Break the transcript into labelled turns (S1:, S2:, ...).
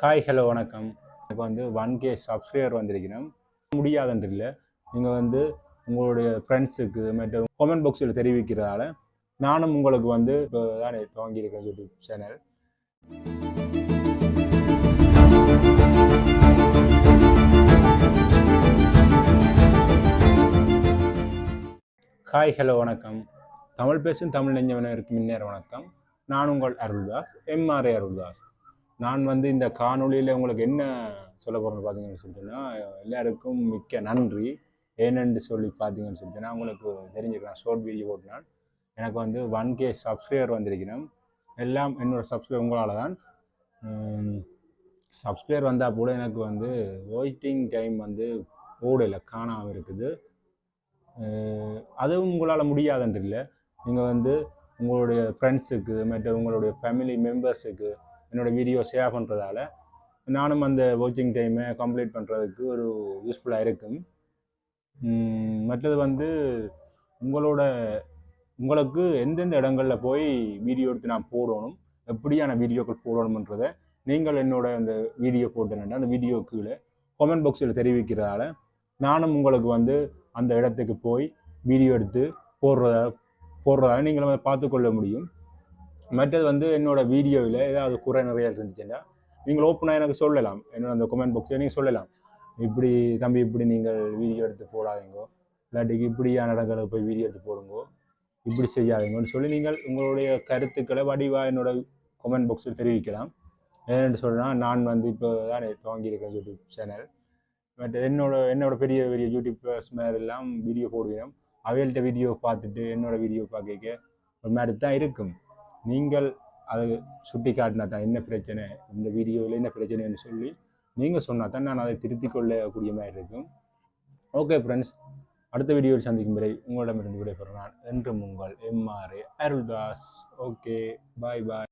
S1: Hi hello வணக்கம். இப்போ வந்து ஒன் கே சப்ஸ்கிரைபர் வந்திருக்கிறேன் முடியாதுன்ற இல்லை நீங்கள் வந்து உங்களுடைய ஃப்ரெண்ட்ஸுக்கு மற்றும் கமெண்ட் பாக்ஸில் தெரிவிக்கிறதால நானும் உங்களுக்கு வந்து இப்போ தானே துவங்கியிருக்கேன் யூடியூப் சேனல் ஹாய் ஹலோ வணக்கம். தமிழ் பேசும் தமிழ் நெஞ்சவனருக்கு முன்னேற வணக்கம். நான் உங்கள் அருள்தாஸ் எம்ஆர்ஏ அருள்தாஸ். நான் வந்து இந்த காணொளியில் உங்களுக்கு என்ன சொல்ல போகிறேன்னு பார்த்தீங்கன்னு சொல்லிட்டேன்னா எல்லாருக்கும் மிக்க நன்றி. ஏனென்று சொல்லி பார்த்தீங்கன்னு சொல்லிட்டேன்னா உங்களுக்கு தெரிஞ்சுக்கிறேன் ஷார்ட் வீடியோ போட்டினால் எனக்கு வந்து ஒன் கே சப்ஸ்கிரைபர் வந்திருக்கணும். எல்லாம் என்னோடய சப்ஸ்கிரைபர் உங்களால் தான் சப்ஸ்கிரைபர் வந்தால் கூட எனக்கு வந்து வெயிட்டிங் டைம் வந்து ஓடலை காணாமல் இருக்குது. அதுவும் உங்களால் முடியாதுன்ற இல்லை. நீங்கள் வந்து உங்களுடைய ஃப்ரெண்ட்ஸுக்கு மற்ற உங்களுடைய ஃபேமிலி மெம்பர்ஸுக்கு என்னோட வீடியோ ஷேர் பண்ணுறதால நானும் அந்த வாட்சிங் டைமை கம்ப்ளீட் பண்ணுறதுக்கு ஒரு யூஸ்ஃபுல்லாக இருக்கும். மற்றது வந்து உங்களோட உங்களுக்கு எந்தெந்த இடங்களில் போய் வீடியோ எடுத்து நான் போடணும் எப்படியான வீடியோக்கள் போடணுன்றதை நீங்கள் என்னோட அந்த வீடியோ போட்டேன்னா அந்த வீடியோ கீழே கமெண்ட் பாக்ஸில் தெரிவிக்கிறதால நானும் உங்களுக்கு வந்து அந்த இடத்துக்கு போய் வீடியோ எடுத்து போடுறத போடுறதால நீங்களும் அதை பார்த்துக்கொள்ள முடியும். மற்றது வந்து என்னோட வீடியோவில் ஏதாவது குறை நிறையா இருந்துச்சுன்னா நீங்கள் ஓப்பனாக எனக்கு சொல்லலாம். என்னோட அந்த கமெண்ட் பாக்ஸில் நீங்கள் சொல்லலாம். இப்படி தம்பி இப்படி நீங்கள் வீடியோ எடுத்து போடாதீங்கோ. இல்லாட்டிக்கு இப்படியான இடங்களுக்கு போய் வீடியோ எடுத்து போடுங்கோ. இப்படி செய்யாதீங்கன்னு சொல்லி நீங்கள் உங்களுடைய கருத்துக்களை வடிவாக என்னோட கமெண்ட் பாக்ஸில் தெரிவிக்கலாம். ஏன்னு சொன்னால் நான் வந்து இப்போ தான் துவங்கியிருக்கேன் யூடியூப் சேனல் பட் என்னோட என்னோட பெரிய பெரிய யூடியூபர்ஸ் மேலே எல்லாம் வீடியோ போடுவேன். அவைகள்ட்ட வீடியோ பார்த்துட்டு என்னோட வீடியோ பார்க்க ஒரு மாதிரி தான் இருக்கும். நீங்கள் அதை சுட்டி காட்டினா தான் என்ன பிரச்சனை? இந்த வீடியோவில் என்ன பிரச்சனைன்னு சொல்லி நீங்கள் சொன்னால் தான் நான் அதை திருத்திக் கொள்ளக்கூடிய மாதிரி இருக்கும். ஓகே ஃப்ரெண்ட்ஸ் அடுத்த வீடியோவில் சந்திக்கும் வரை உங்களிடமிருந்து விடைபெறும் நான். என்றும் உங்கள் MRA Aruldas. Okay bye bye